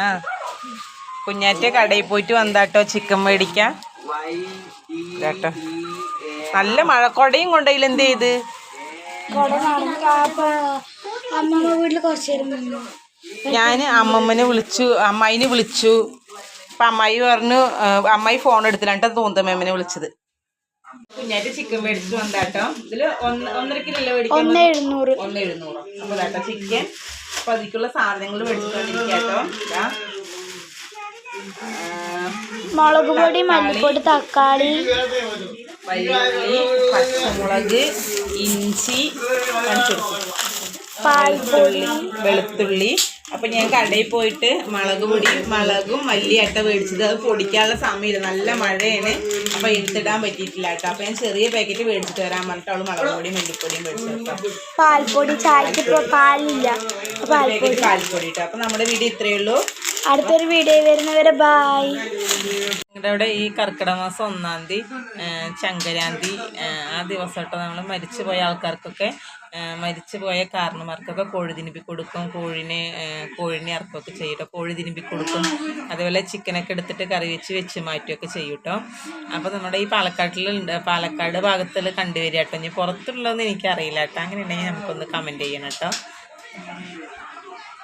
ആ. കുഞ്ഞാറ്റ കടയിൽ പോയിട്ട് വന്നാട്ടോ ചിക്കൻ മേടിക്കാം കേട്ടോ നല്ല മഴക്കൊടയും കൊണ്ടതിൽ എന്ത് ചെയ്ത്? ഞാൻ അമ്മമ്മനെ വിളിച്ചു അമ്മായിനെ വിളിച്ചു. അപ്പൊ അമ്മായി പറഞ്ഞു അമ്മായി ഫോൺ എടുത്തില്ലാട്ടോ തോന്തമ്മേമ്മനെ വിളിച്ചത്. കുഞ്ഞാറ്റ് ചിക്കൻ മേടിച്ചു വന്നാട്ടോ ഇതിൽ ഒന്ന് ഒന്നര കിലോ ഒന്ന് മേടിക്കാൻ എഴുന്നൂറ്. ഒന്ന് എഴുന്നൂറ്. ചിക്കൻ. അപ്പൊ അതിലേക്കുള്ള സാധനങ്ങൾ മേടിച്ചിട്ട് വന്നിരിക്കാട്ടോ ഇതാ. ആ, മുളക് പൊടി മല്ലിപ്പൊടി തക്കാളി. വലിയുള്ളി പച്ചമുളക് ഇഞ്ചി പാൽപ്പൊടി. വെളുത്തുള്ളി. അപ്പൊ ഞാൻ കടയിൽ പോയിട്ട് മുളക് പൊടി മുളകും മല്ലിയട്ട മേടിച്ചത്. അത് പൊടിക്കാനുള്ള സമയമില്ല. നല്ല മഴയാണ്. അപ്പൊ എടുത്തിടാൻ പറ്റിയിട്ടില്ല കേട്ടോ. അപ്പൊ ഞാൻ ചെറിയ പാക്കറ്റ് മേടിച്ചിട്ട് വരാൻ പറഞ്ഞിട്ട് അവൾ മുളക് പൊടിയും മല്ലിപ്പൊടിയും മേടിച്ചു കേട്ടോ പാൽപ്പൊടി ചായക്ക് പാലില്ല. പാൽപ്പൊടി. പാക്കറ്റ് പാൽപ്പൊടി കേട്ടോ അപ്പൊ നമ്മുടെ വീഡിയോ ഇത്രയേ ഉള്ളൂ. അടുത്തൊരു വീഡിയോ വരുന്നവരെ ബായ് ഞങ്ങളുടെ അവിടെ ഈ കർക്കിടക മാസം ഒന്നാം തീയതി ചങ്കരാന്തി ആ ദിവസമായിട്ട് നമ്മൾ മരിച്ചു പോയ ആൾക്കാർക്കൊക്കെ മരിച്ചു പോയ കാരണന്മാർക്കൊക്കെ കോഴി തിരുമ്പി കൊടുക്കും. കോഴിനെ കോഴിനെ ഇറക്കുകയൊക്കെ ചെയ്യും കേട്ടോ കോഴി തിരുമ്പി കൊടുക്കും. അതുപോലെ ചിക്കനൊക്കെ എടുത്തിട്ട് കറി വെച്ച് വെച്ച് മാറ്റുകയൊക്കെ ചെയ്യും കേട്ടോ അപ്പോൾ നമ്മുടെ ഈ പാലക്കാട്ടിലുണ്ട്. പാലക്കാട് ഭാഗത്തിൽ കണ്ടുവരിക കേട്ടോ ഇനി പുറത്തുള്ളതെന്ന് എനിക്കറിയില്ല കേട്ടോ അങ്ങനെ ഉണ്ടെങ്കിൽ നമുക്കൊന്ന് കമന്റ് ചെയ്യണം കേട്ടോ 但是。